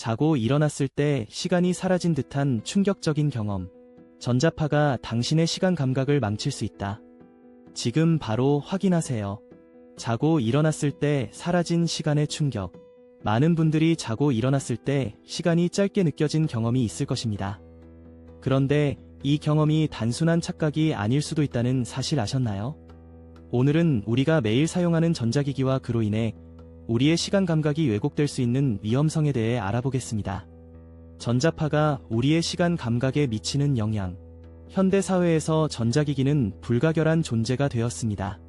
자고 일어났을 때 시간이 사라진 듯한 충격적인 경험. 전자파가 당신의 시간 감각을 망칠 수 있다. 지금 바로 확인하세요. 자고 일어났을 때 사라진 시간의 충격. 많은 분들이 자고 일어났을 때 시간이 짧게 느껴진 경험이 있을 것입니다. 그런데 이 경험이 단순한 착각이 아닐 수도 있다는 사실 아셨나요? 오늘은 우리가 매일 사용하는 전자기기와 그로 인해 우리의 시간 감각이 왜곡될 수 있는 위험성에 대해 알아보겠습니다. 전자파가 우리의 시간 감각에 미치는 영향. 현대 사회에서 전자기기는 불가결한 존재가 되었습니다.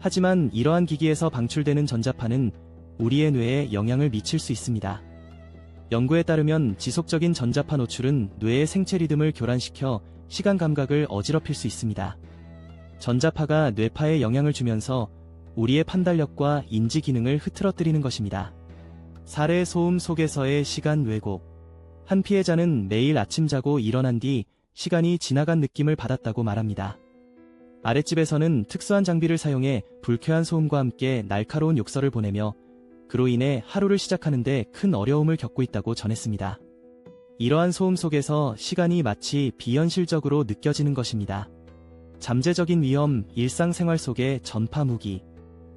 하지만 이러한 기기에서 방출되는 전자파는 우리의 뇌에 영향을 미칠 수 있습니다. 연구에 따르면 지속적인 전자파 노출은 뇌의 생체 리듬을 교란시켜 시간 감각을 어지럽힐 수 있습니다. 전자파가 뇌파에 영향을 주면서 우리의 판단력과 인지 기능을 흐트러뜨리는 것입니다. 사례 소음 속에서의 시간 왜곡. 한 피해자는 매일 아침 자고 일어난 뒤 시간이 지나간 느낌을 받았다고 말합니다. 아랫집에서는 특수한 장비를 사용해 불쾌한 소음과 함께 날카로운 욕설을 보내며 그로 인해 하루를 시작하는데 큰 어려움을 겪고 있다고 전했습니다. 이러한 소음 속에서 시간이 마치 비현실적으로 느껴지는 것입니다. 잠재적인 위험, 일상생활 속의 전파 무기.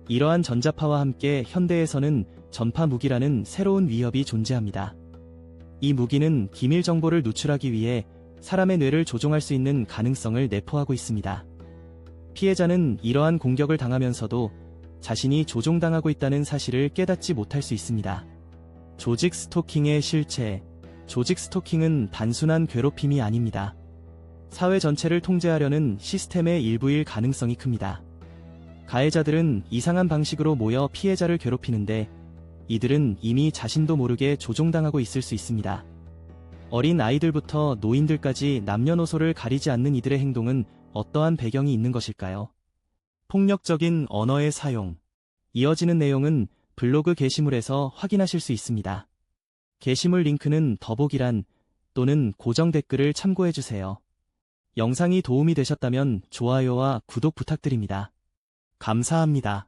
이러한 전자파와 함께 현대에서는 전파 무기라는 새로운 위협이 존재합니다. 이 무기는 기밀 정보를 누출하기 위해 사람의 뇌를 조종할 수 있는 가능성을 내포하고 있습니다. 피해자는 이러한 공격을 당하면서도 자신이 조종당하고 있다는 사실을 깨닫지 못할 수 있습니다. 조직 스토킹의 실체. 조직 스토킹은 단순한 괴롭힘이 아닙니다. 사회 전체를 통제하려는 시스템의 일부일 가능성이 큽니다. 가해자들은 이상한 방식으로 모여 피해자를 괴롭히는데 이들은 이미 자신도 모르게 조종당하고 있을 수 있습니다. 어린 아이들부터 노인들까지 남녀노소를 가리지 않는 이들의 행동은 어떠한 배경이 있는 것일까요? 폭력적인 언어의 사용. 이어지는 내용은 블로그 게시물에서 확인하실 수 있습니다. 게시물 링크는 더보기란 또는 고정 댓글을 참고해주세요. 영상이 도움이 되셨다면 좋아요와 구독 부탁드립니다. 감사합니다.